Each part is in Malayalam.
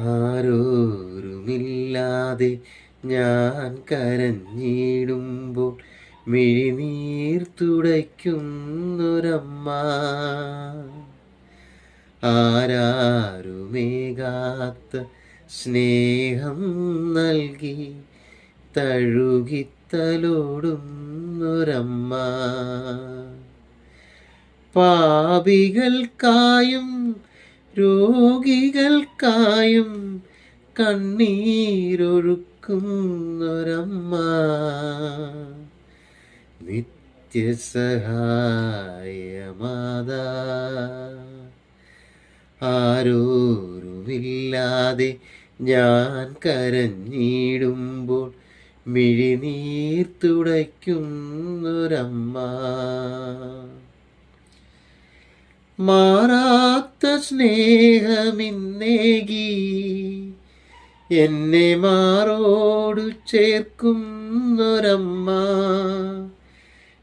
ആരോരുമില്ലാതെ ഞാൻ കരഞ്ഞിടുമ്പോൾ മിഴിനീർ തുടയ്ക്കുന്നൊരമ്മ. ആരാരുമേകാത്ത സ്നേഹം നൽകി തഴുകിത്തലോടുന്നൊരമ്മ. പാപികൾക്കായും രോഗികൾക്കായും കണ്ണീരൊഴുക്കുന്നൊരമ്മ. നിത്യസഹായമാതാ. ആരോരുമില്ലാതെ ഞാൻ കരഞ്ഞിടുമ്പോൾ മിഴിനീർ തുടയ്ക്കുന്നൊരമ്മ. മാറാത്ത സ്നേഹമിന്നേകി. എന്നെ മാറോടു ചേർക്കുന്നൊരമ്മ.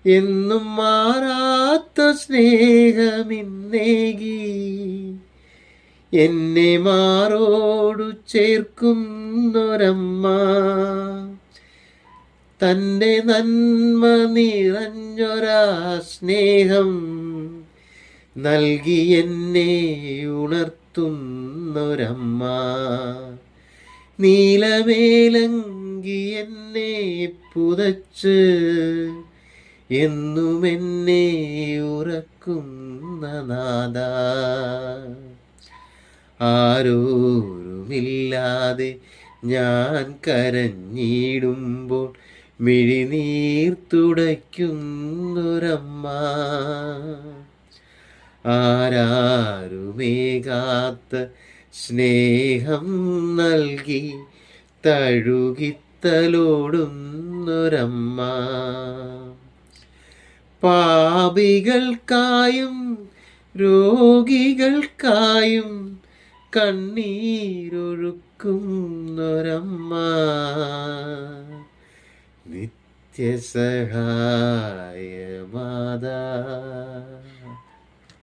എന്നും മാറാത്ത സ്നേഹമിന്നേകി. എന്നെ മാറോടു ചേർക്കുന്നൊരമ്മ. തന്റെ നന്മ നിറഞ്ഞൊരാ സ്നേഹം. നൽകി എന്നെ ഉണർത്തുന്നൊരമ്മ. നീലമേലങ്കി എന്നെ പുതച്ച് എന്നും എന്നെ ഉറക്കുന്ന നാദ ആരോരുമില്ലാതെ ഞാൻ കരഞ്ഞിടുമ്പോൾ മിഴിനീർ തുടയ്ക്കുന്നൊരമ്മ. ആരാരുമേകാത്ത സ്നേഹം നൽകി തഴുകിത്തലോടുന്നൊരമ്മ. പാപികൾക്കായും രോഗികൾക്കായും കണ്ണീരൊഴുക്കുന്നൊരമ്മ. നിത്യസഹായമാതാ.